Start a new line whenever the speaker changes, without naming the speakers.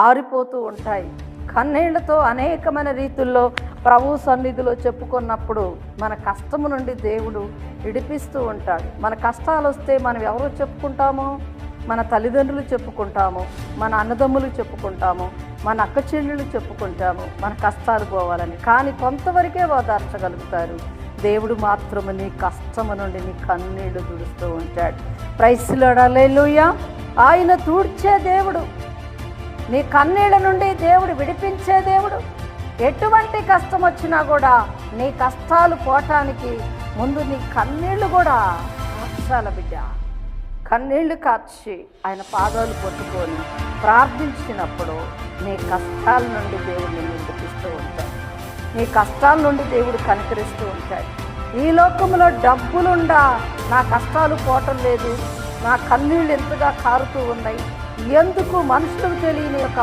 ఆరిపోతూ ఉంటాయి. కన్నీళ్ళతో అనేకమైన రీతుల్లో ప్రభు సన్నిధిలో చెప్పుకున్నప్పుడు మన కష్టము నుండి దేవుడు విడిపిస్తూ ఉంటాడు. మన కష్టాలు వస్తే మనం ఎవరో చెప్పుకుంటాము? మన తల్లిదండ్రులు చెప్పుకుంటాము మన అన్నదమ్ములు చెప్పుకుంటాము మన అక్క చెల్లెళ్ళు చెప్పుకుంటాము మన కష్టాలు పోవాలని. కానీ కొంతవరకే ఓదార్చగలుగుతారు దేవుడు మాత్రము నీ కష్టము నుండి నీ కన్నీళ్ళు తుడుస్తూ ఉంటాడు. ప్రైస్లోడలేలుయా ఆయన తూడ్చే దేవుడు. నీ కన్నీళ్ళ నుండి దేవుడు విడిపించే దేవుడు. ఎటువంటి కష్టం వచ్చినా కూడా నీ కష్టాలు పోవటానికి ముందు నీ కన్నీళ్ళు కూడా కార్చాల బిడ్డ. కన్నీళ్ళు కార్చి ఆయన పాదాలు పట్టుకొని ప్రార్థించినప్పుడు నీ కష్టాల నుండి దేవుడు నిన్ను విడిపిస్తూ ఉంటాడు. నీ కష్టాల నుండి దేవుడు కనికరిస్తూ ఉంటాడు. ఈ లోకంలో డబ్బులుండా నా కష్టాలు పోవటం లేదు. నా కన్నీళ్ళు ఎంతగా కారుతూ ఉన్నాయి. ఎందుకు మనుషులకు తెలియని యొక్క